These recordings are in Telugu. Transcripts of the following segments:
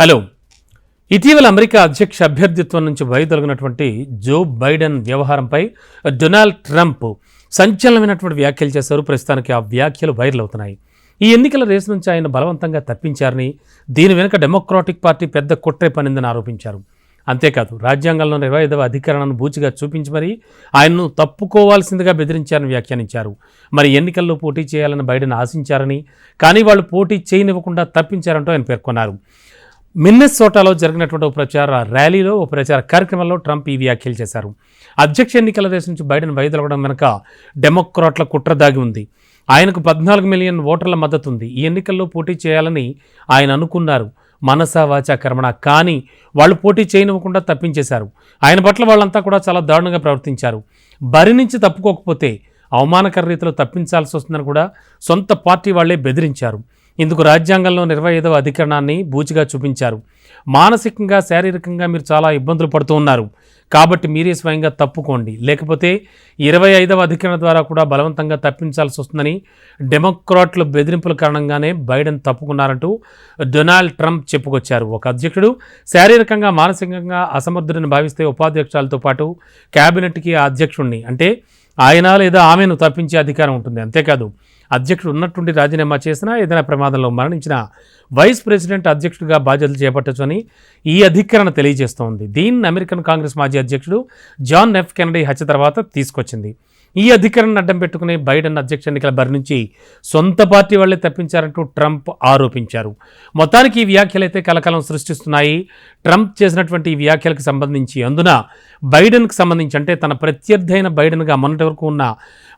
హలో. ఇటీవల అమెరికా అధ్యక్ష అభ్యర్థిత్వం నుంచి వైదొలగినటువంటి జో బైడెన్ వ్యవహారంపై డొనాల్డ్ ట్రంప్ సంచలనమైనటువంటి వ్యాఖ్యలు చేశారు. ప్రస్తుతానికి ఆ వ్యాఖ్యలు వైరల్ అవుతున్నాయి. ఈ ఎన్నికల రేసు నుంచి ఆయన బలవంతంగా తప్పించారని దీని వెనుక డెమోక్రాటిక్ పార్టీ పెద్ద కుట్రే పనిందని ఆరోపించారు. అంతేకాదు రాజ్యాంగంలోని ఇరవై ఐదవ అధికరణను బూచిగా చూపించి మరీ ఆయన్ను తప్పుకోవాల్సిందిగా బెదిరించారని వ్యాఖ్యానించారు. మరి ఎన్నికల్లో పోటీ చేయాలని బైడెన్ ఆశించారని కానీ వాళ్ళు పోటీ చేయనివ్వకుండా తప్పించారంటూ ఆయన పేర్కొన్నారు. మిన్నెస్సోటాలో జరిగినటువంటి ప్రచార ర్యాలీలో ఓ ప్రచార కార్యక్రమంలో ట్రంప్ ఈ వ్యాఖ్యలు చేశారు. అధ్యక్ష ఎన్నికల రేసు నుంచి బైడెన్ వైదొలగడం వెనుక డెమోక్రాట్ల కుట్ర దాగి ఉంది. ఆయనకు పద్నాలుగు మిలియన్ ఓటర్ల మద్దతు ఉంది. ఈ ఎన్నికల్లో పోటీ చేయాలని ఆయన అనుకున్నారు. మనసా వాచా కర్మణ. కానీ వాళ్ళు పోటీ చేయనివ్వకుండా తప్పించేశారు. ఆయన పట్ల వాళ్ళంతా కూడా చాలా దారుణంగా ప్రవర్తించారు. బరి నుంచి తప్పుకోకపోతే అవమానకర రీతిలో తప్పించాల్సి వస్తుందని కూడా సొంత పార్టీ వాళ్ళే బెదిరించారు. ఇందుకు రాజ్యాంగంలో ఇరవై ఐదవ అధికరణాన్ని బూచిగా చూపించారు. మానసికంగా శారీరకంగా మీరు చాలా ఇబ్బందులు పడుతూ ఉన్నారు. కాబట్టి మీరే స్వయంగా తప్పుకోండి. లేకపోతే ఇరవై ఐదవ అధికరణ ద్వారా కూడా బలవంతంగా తప్పించాల్సి వస్తుందని డెమోక్రాట్ల బెదిరింపుల కారణంగానే బైడెన్ తప్పుకున్నారంటూ డొనాల్డ్ ట్రంప్ చెప్పుకొచ్చారు. ఒక అధ్యక్షుడు శారీరకంగా మానసికంగా అసమర్థుడిని భావిస్తే ఉపాధ్యక్షులతో పాటు క్యాబినెట్కి ఆ అధ్యక్షుడిని అంటే ఆయన లేదా ఆమెను తప్పించే అధికారం ఉంటుంది. అంతేకాదు అధ్యక్షుడు ఉన్నట్టుండి రాజీనామా చేసినా ఏదైనా ప్రమాదంలో మరణించిన వైస్ ప్రెసిడెంట్ అధ్యక్షుడిగా బాధ్యతలు చేపట్టొచ్చని ఈ అధికరణ తెలియజేస్తోంది. దీన్ని అమెరికన్ కాంగ్రెస్ మాజీ అధ్యక్షుడు జాన్ ఎఫ్ కెనడీ హత్య తర్వాత తీసుకొచ్చింది. ఈ అధికారాన్ని అడ్డం పెట్టుకుని బైడెన్ అధ్యక్ష ఎన్నికల బరి నుంచి సొంత పార్టీ వాళ్ళే తప్పించారంటూ ట్రంప్ ఆరోపించారు. మొత్తానికి ఈ వ్యాఖ్యలు అయితే కలకలం సృష్టిస్తున్నాయి. ట్రంప్ చేసినటువంటి ఈ వ్యాఖ్యలకు సంబంధించి అందున బైడెన్కి సంబంధించి అంటే తన ప్రత్యర్థి అయిన బైడెన్గా మొన్నటి వరకు ఉన్న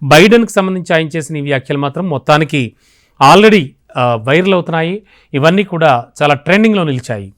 బైడెన్కి సంబంధించి ఆయన చేసిన ఈ వ్యాఖ్యలు మాత్రం మొత్తానికి ఆల్రెడీ వైరల్ అవుతున్నాయి. ఇవన్నీ కూడా చాలా ట్రెండింగ్లో నిలిచాయి.